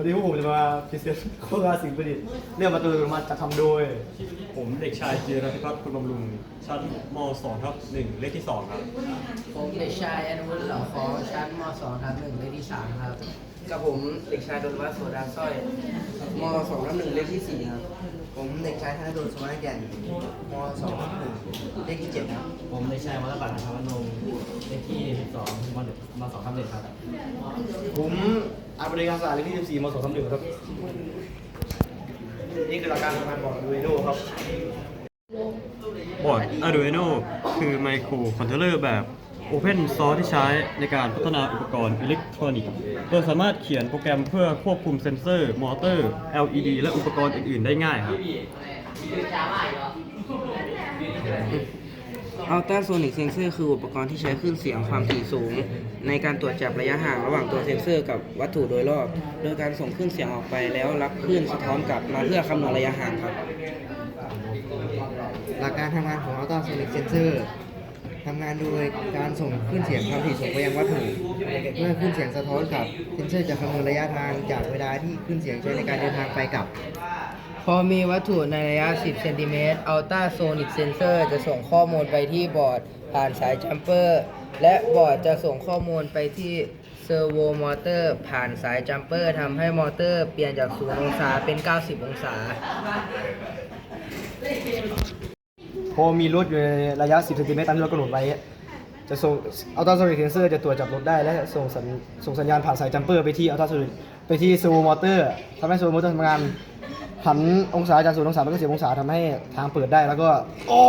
วันนี้พวกผมจะมาพิเศษโครงการสิ่งประดิษฐ์เรื่องประตูอัตโนมัติจะทำโดย ผมเด็กชายจีรพิพัฒน์คุณบำรุง ชั้นม2ทับ1เลขที่ 2 ครับ ผมเด็กชายอนุวุฒิเหล่าขอชั้นม .2 ทับ1เลขที่3ครับ กับผมเด็กชายดนวัฒน์โสดาสร้อยมสองทับหนึ่งเลขที่สี่ครับ ผมเด็กชายธนดลสมัยแก่นมสองทับหนึ่งเลขที่เจ็ดครับ ผมเด็กชายวรบัตรนะครับนงเลขที่12มม2ทับ1ครับ ผม อาบริการศาสตร์เลขที่14ม2 3 1ครับ นี่คือหลักการทำงานบอร์ดดูโนครับ บอร์ด Arduino คือไมโครคอนโทรลเลอร์แบบ Open Source ที่ใช้ในการพัฒนาอุปกรณ์อิเล็กทรอนิกส์โดยสามารถเขียนโปรแกรมเพื่อควบคุมเซ็นเซอร์ มอเตอร์ LED และอุปกรณ์อื่น ๆ ได้ง่ายครับ อัลตราโซนิกเซนเซอร์คืออุปกรณ์ที่ใช้คลื่นเสียงความถี่สูง ในการตรวจจับระยะห่างระหว่างตัวเซนเซอร์กับวัตถุโดยรอบ โดยการส่งคลื่นเสียงออกไปแล้วรับคลื่นสะท้อนกลับมาเพื่อคำนวณระยะห่างครับ หลักการทำงานของอัลตราโซนิกเซนเซอร์ทำงานโดยการส่งคลื่นเสียงความถี่สูงไปยังวัตถุเมื่อคลื่นเสียงสะท้อนกลับเซนเซอร์จะคำนวณระยะทางจากเวลาที่คลื่นเสียงใช้ในการเดินทางไปกลับ พอมีวัตถุในระยะ 10 เซนติเมตรอัลตราโซนิกเซนเซอร์จะส่งข้อมูลไปที่บอร์ดผ่านสายจัมเปอร์ และบอร์ดจะส่งข้อมูลไปที่เซอร์โวมอเตอร์ผ่านสายจัมเปอร์ทำให้มอเตอร์เปลี่ยนจาก 0 องศาเป็น 90 องศา พอมีรถอยู่ในระยะ 10เซนติเมตรตามที่เรากำหนดไว้ จะส่งอัลตราโซนิกเซนเซอร์จะตรวจจับรถได้และส่งสัญส่งสัญญาณผ่านสายจัมเปอร์ไปที่อัลตราโซนิกไปที่เซูมอเตอร์ทำให้เซูมอเตอร์ทำงาน หันองศาจากศูนย์องศาเก็เสียองศาทำให้ทางเปิดได้แล้วก็ โอ้